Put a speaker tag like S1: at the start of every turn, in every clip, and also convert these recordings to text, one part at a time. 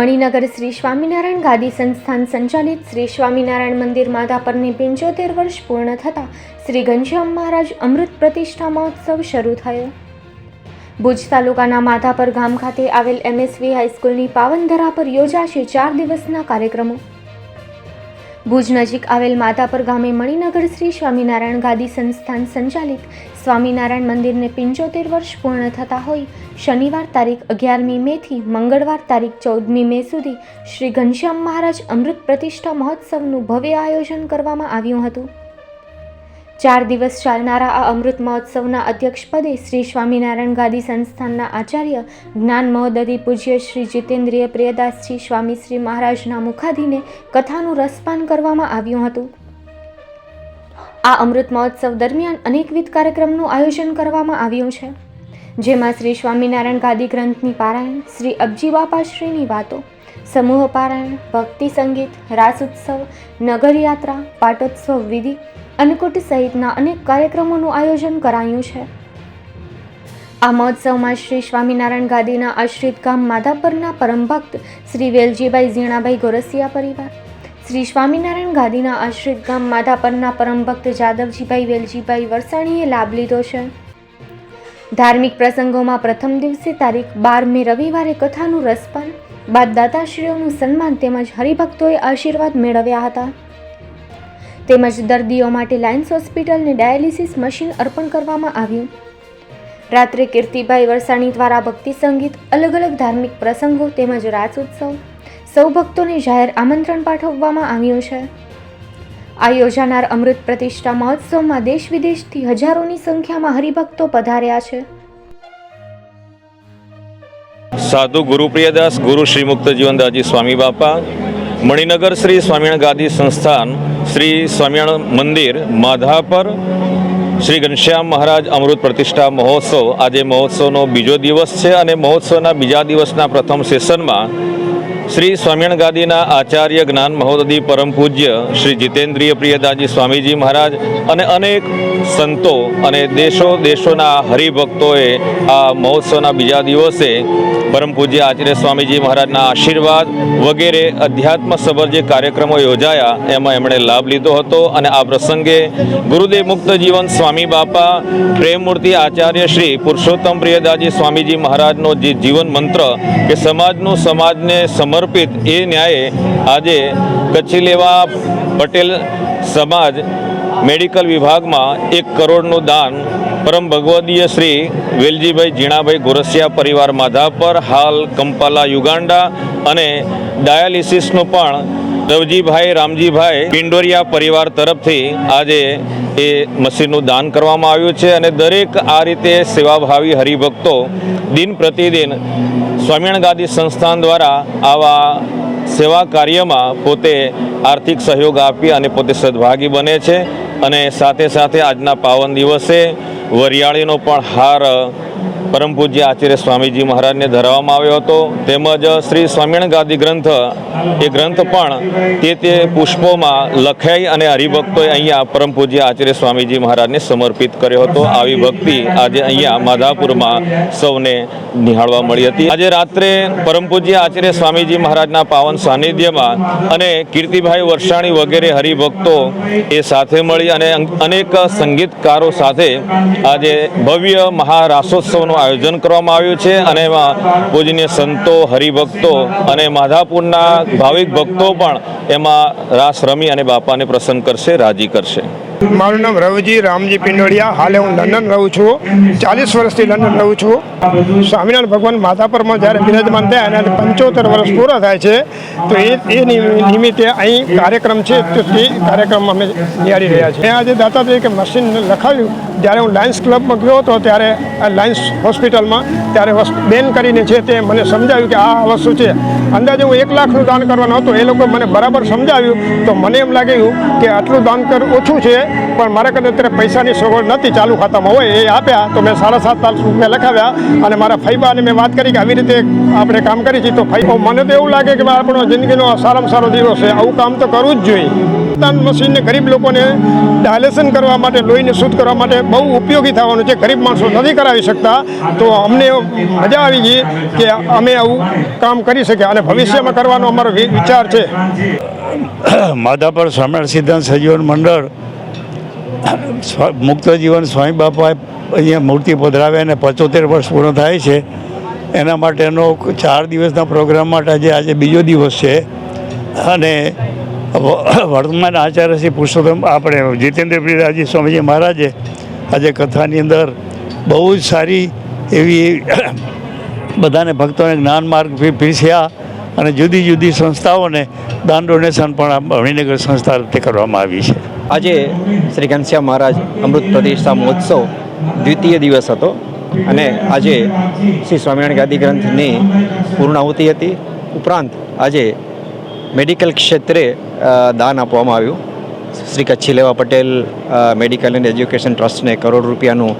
S1: મણિનગર શ્રી સ્વામિનારાયણ ગાદી સંસ્થાન સંચાલિત શ્રી સ્વામિનારાયણ મંદિર માધાપરની પંચોતેર વર્ષ પૂર્ણ થતાં શ્રી ઘનશ્યામ મહારાજ અમૃત પ્રતિષ્ઠા મહોત્સવ શરૂ થયો. ભુજ તાલુકાના માધાપર ગામ ખાતે આવેલ એમએસવી હાઈસ્કૂલની પાવનધરા પર યોજાશે ચાર દિવસના કાર્યક્રમો. ભુજ નજીક આવેલ માધાપર ગામે મણિનગર શ્રી સ્વામિનારાયણ ગાદી સંસ્થાન સંચાલિત સ્વામિનારાયણ મંદિરને પંચોતેર વર્ષ પૂર્ણ થતા હોય શનિવાર તારીખ અગિયારમી મેથી મંગળવાર તારીખ ચૌદમી મે સુધી શ્રી ઘનશ્યામ મહારાજ અમૃત પ્રતિષ્ઠા મહોત્સવનું ભવ્ય આયોજન કરવામાં આવ્યું હતું. ચાર દિવસ ચાલનારા આ અમૃત મહોત્સવના અધ્યક્ષપદે શ્રી સ્વામિનારાયણ ગાદી સંસ્થાનના આચાર્ય જ્ઞાન મહોદધિ પૂજ્ય શ્રી જીતેન્દ્રિય પ્રિયદાસજી સ્વામી શ્રી મહારાજના મુખાધીને કથાનું રસપાન કરવામાં આવ્યું હતું. આ અમૃત મહોત્સવ દરમિયાન અનેકવિધ કાર્યક્રમનું આયોજન કરવામાં આવ્યું છે. જેમાં શ્રી સ્વામિનારાયણ ગાદી ગ્રંથની પારાયણ, શ્રી અબજી બાપાશ્રીની વાતો, સમૂહ પારાયણ, ભક્તિ સંગીત, રાસ ઉત્સવ નગરયાત્રા પાટોત્સવ વિધિ અન્નકૂટ સહિતના અનેક કાર્યક્રમોનું આયોજન કરાયું છે. આ મહોત્સવમાં શ્રી સ્વામિનારાયણ ગાદીના આશ્રિત ગામ માધાપરના પરમ ભક્ત શ્રી વેલજીભાઈ ઝીણાભાઈ ગોરસિયા પરિવાર, શ્રી સ્વામિનારાયણ ગાદીના આશ્રિત ગામ માધાપરના પરમ ભક્ત જાદવજીભાઈ વેલજીભાઈ વરસાણીએ લાભ લીધો છે. ધાર્મિક પ્રસંગોમાં પ્રથમ દિવસે તારીખ બાર મે રવિવારે કથાનું રસપાન બાદ દાતાશ્રીઓનું સન્માન તેમજ હરિભક્તોએ આશીર્વાદ મેળવ્યા હતા. તેમજ દર્દીઓ માટે લાયન્સ હોસ્પિટલને ડાયાલિસિસ મશીન અર્પણ કરવામાં આવ્યું. રાત્રે કીર્તિભાઈ વરસાણી દ્વારા ભક્તિ સંગીત, અલગ અલગ ધાર્મિક પ્રસંગો તેમજ રાસ ઉત્સવ સૌ ભક્તોને જાહેર આમંત્રણ પાઠવવામાં આવ્યું છે. આ યોજાનાર અમૃત પ્રતિષ્ઠા મહોત્સવમાં દેશ વિદેશથી હજારોની સંખ્યામાં હરિભક્તો પધાર્યા છે.
S2: સાધુ ગુરુપ્રિયદાસ ગુરુ શ્રી મુક્ત જીવનદાસજી સ્વામી બાપા, મણિનગર શ્રી સ્વામિનારાયણ ગાદી સંસ્થાન શ્રી સ્વામિનારાયણ મંદિર માધાપર શ્રી ઘનશ્યામ મહારાજ અમૃત પ્રતિષ્ઠા મહોત્સવ. આજે મહોત્સવનો બીજો દિવસ છે અને મહોત્સવના બીજા દિવસના પ્રથમ સેશનમાં શ્રી સ્વામિયણ ગાદીના આચાર્ય જ્ઞાન મહોદધી પરમ પૂજ્ય શ્રી જીતેન્દ્રિય પ્રિયદાજી સ્વામીજી મહારાજ અને અનેક સંતો અને દેશો દેશોના હરિભક્તોએ આ મહોત્સવના બીજા દિવસે પરમ પૂજ્ય આચાર્ય સ્વામીજી મહારાજના આશીર્વાદ વગેરે અધ્યાત્મ સભર જે કાર્યક્રમો યોજાયા, એમાં એમણે લાભ લીધો હતો અને આ પ્રસંગે ગુરુદેવ મુક્ત જીવન સ્વામી બાપા, પ્રેમમૂર્તિ આચાર્ય શ્રી પુરુષોત્તમ પ્રિયદાજી સ્વામીજી મહારાજનો જે જીવન મંત્ર કે સમાજનું, સમાજને સમર્પિત એ ન્યાયે આજે કચ્છી લેવા પટેલ સમાજ મેડિકલ વિભાગમાં એક કરોડનું દાન પરમ ભગવદીય શ્રી વેલજીભાઈ ઝીણાભાઈ ગોરસિયા પરિવાર માધાપર હાલ કંપાલા યુગાંડા અને ડાયાલિસિસનું પણ રવજીભાઈ રામજીભાઈ પિંડોરિયા પરિવાર તરફથી આજે એ મશીનનું દાન કરવામાં આવ્યું છે અને દરેક આ રીતે સેવાભાવી હરિભક્તો દિન પ્રતિદિન સ્વામિનારાયણ ગાદી સંસ્થાન દ્વારા આવા સેવા કાર્યમાં પોતે આર્થિક સહયોગ આપી અને પોતે સદભાગી બને છે અને સાથે સાથે આજના પાવન દિવસે વરિયાળીનો પણ હાર પરમ પૂજ્ય આચાર્ય સ્વામીજી મહારાજને ધરાવવામાં આવ્યો હતો. તેમજ શ્રી સ્વામિનારાયણ ગાદી ગ્રંથ, એ ગ્રંથ પણ તે તે પુષ્પોમાં લખાઈ અને હરિભક્તોએ અહીંયા પરમ પૂજ્ય આચાર્ય સ્વામીજી મહારાજને સમર્પિત કર્યો હતો. આવી ભક્તિ આજે અહીંયા માધાપુરમાં સૌને નિહાળવા મળી હતી. આજે રાત્રે પરમ પૂજ્ય આચાર્ય સ્વામીજી મહારાજના પાવન સાનિધ્યમાં અને કીર્તિભાઈ વરસાણી વગેરે હરિભક્તો એ સાથે મળી અને અનેક સંગીતકારો સાથે આજે ભવ્ય મહારાસોત્સવનું આયોજન કરવામાં આવ્યું છે અને એમાં પૂજનીય સંતો, હરિભક્તો અને માધાપુરના ભાવિક ભક્તો પણ એમાં રાસ રમી અને બાપાને પ્રસન્ન કરશે, રાજી કરશે.
S3: મારું નામ રવજી રામજી પિંડોડિયા હાલે હું લંડન રહું છું. ચાલીસ વર્ષથી લંડન રહું છું. સ્વામિનારાયણ ભગવાન માધાપરમાં જ્યારે બિરાજમાન થયા અને પંચોતેર વર્ષ પૂરા થાય છે, તો એ એ નિમિ- નિમિત્તે અહીં કાર્યક્રમ છે, તો તે કાર્યક્રમ અમે નિહાળી રહ્યા છીએ. આજે દાતા તરીકે મશીન લખાવ્યું. જ્યારે હું લાયન્સ ક્લબમાં ગયો હતો, ત્યારે લાયન્સ હોસ્પિટલમાં, ત્યારે બેન કરીને છે તે મને સમજાવ્યું કે આ વસ્તુ છે. અંદાજે હું એક લાખનું દાન કરવાનો હતો. એ લોકો મને બરાબર સમજાવ્યું. તો મને એમ લાગ્યું કે આટલું દાન કર, ઓછું છે. પણ મારા કદાચ અત્યારે પૈસાની સગવડ નથી ચાલુ ખાતામાં હોય, એ આપ્યા તો મેં સાડા સાત તાલ મેં લખાવ્યા અને મારા ફૈબાને મેં વાત કરી કે આવી રીતે આપણે કામ કરી છીએ તો ફૈબા મને તો એવું લાગે કે આપણો જિંદગીનો સારામાં સારો દિવસ છે. આવું કામ તો કરવું જ જોઈએ. રક્તદાન મશીનને ગરીબ લોકોને ડાયલેશન કરવા માટે, લોહીને શુદ્ધ કરવા માટે બહુ ઉપયોગી થવાનું છે. ગરીબ માણસો નથી કરાવી શકતા. તો અમને મજા આવી ગઈ કે અમે આવું કામ કરી શક્યા અને ભવિષ્યમાં કરવાનો અમારો વિચાર છે.
S4: માધાપર સ્વામિનારાયણ સિદ્ધાંત સજીવન મંડળ મુક્ત જીવન સ્વામી બાપાએ અહીંયા મૂર્તિ પધરાવે અને પચોતેર વર્ષ પૂર્ણ થાય છે. એના માટેનો ચાર દિવસના પ્રોગ્રામ માટે આજે આજે બીજો દિવસ છે. અને વર્તમાન આચાર્ય શ્રી પુરુષોત્તમ આપણે જીતેન્દ્ર પ્રિયદાસજી સ્વામીજી મહારાજે આજે કથાની અંદર બહુ જ સારી એવી બધાને ભક્તોને જ્ઞાન માર્ગ પીરસ્યા અને જુદી જુદી સંસ્થાઓને દાન ડોનેશન પણ આ મણિનગર સંસ્થા રીતે કરવામાં આવી છે.
S5: આજે શ્રી ઘનશ્યામ મહારાજ અમૃત પ્રતિષ્ઠા મહોત્સવ દ્વિતીય દિવસ હતો અને આજે શ્રી સ્વામિનારાયણ ગાદી ગ્રંથની પૂર્ણાહુતિ હતી. ઉપરાંત આજે મેડિકલ ક્ષેત્રે દાન આપવામાં આવ્યું. શ્રી કચ્છી લેવા પટેલ મેડિકલ એન્ડ એજ્યુકેશન ટ્રસ્ટને કરોડ રૂપિયાનું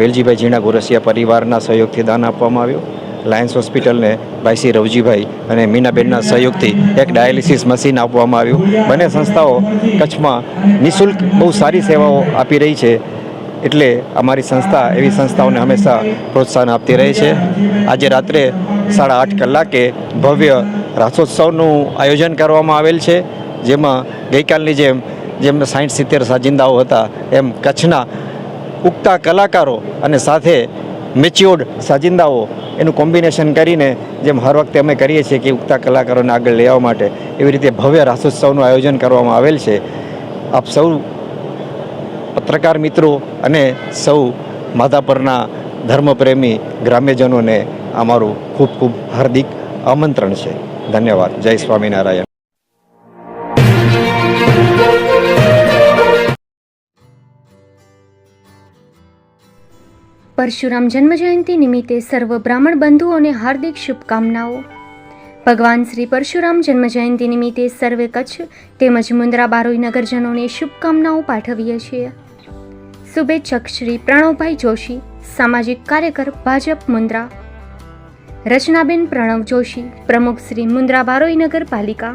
S5: વેલજીભાઈ ઝીણા ગોરસિયા પરિવારના સહયોગથી દાન આપવામાં આવ્યું. લાયન્સ હોસ્પિટલને ભાઈ શ્રી રવજીભાઈ અને મીનાબેનના સહયોગથી એક ડાયાલિસિસ મશીન આપવામાં આવ્યું. બંને સંસ્થાઓ કચ્છમાં નિઃશુલ્ક બહુ સારી સેવાઓ આપી રહી છે. એટલે અમારી સંસ્થા એવી સંસ્થાઓને હંમેશા પ્રોત્સાહન આપતી રહે છે. આજે રાત્રે સાડા આઠ કલાકે ભવ્ય રાસોત્સવનું આયોજન કરવામાં આવેલ છે. જેમાં ગઈકાલની જેમ જેમ સાઠ સિત્તેર સાજિંદાઓ હતા, એમ કચ્છના ઉગતા કલાકારો અને સાથે મેચ્યોર્ડ સાજિંદાઓ એનું કોમ્બિનેશન કરીને જેમ હર વખતે અમે કરીએ છીએ કે ઉગતા કલાકારોને આગળ લઈ આવવા માટે, એવી રીતે ભવ્ય રાસોત્સવનું આયોજન કરવામાં આવેલ છે. આપ સૌ પત્રકાર મિત્રો અને સૌ માધાપરના ધર્મપ્રેમી ગ્રામ્યજનોને અમારું ખૂબ ખૂબ હાર્દિક આમંત્રણ છે. ધન્યવાદ. જય સ્વામિનારાયણ.
S1: પરશુરામ જન્મજયંતિ નિમિત્તે સર્વ બ્રાહ્મણ બંધુઓને હાર્દિક શુભકામનાઓ. ભગવાન શ્રી પરશુરામ જન્મજયંતિ નિમિત્તે સર્વે કચ્છ તેમજ મુન્દ્રા બારોઈ નગરજનોને શુભકામનાઓ પાઠવીએ છીએ. શુભેચ્છક શ્રી પ્રણવભાઈ જોશી, સામાજિક કાર્યકર ભાજપ મુન્દ્રા. રચનાબેન પ્રણવ જોશી, પ્રમુખ શ્રી મુન્દ્રા બારોઈ નગરપાલિકા.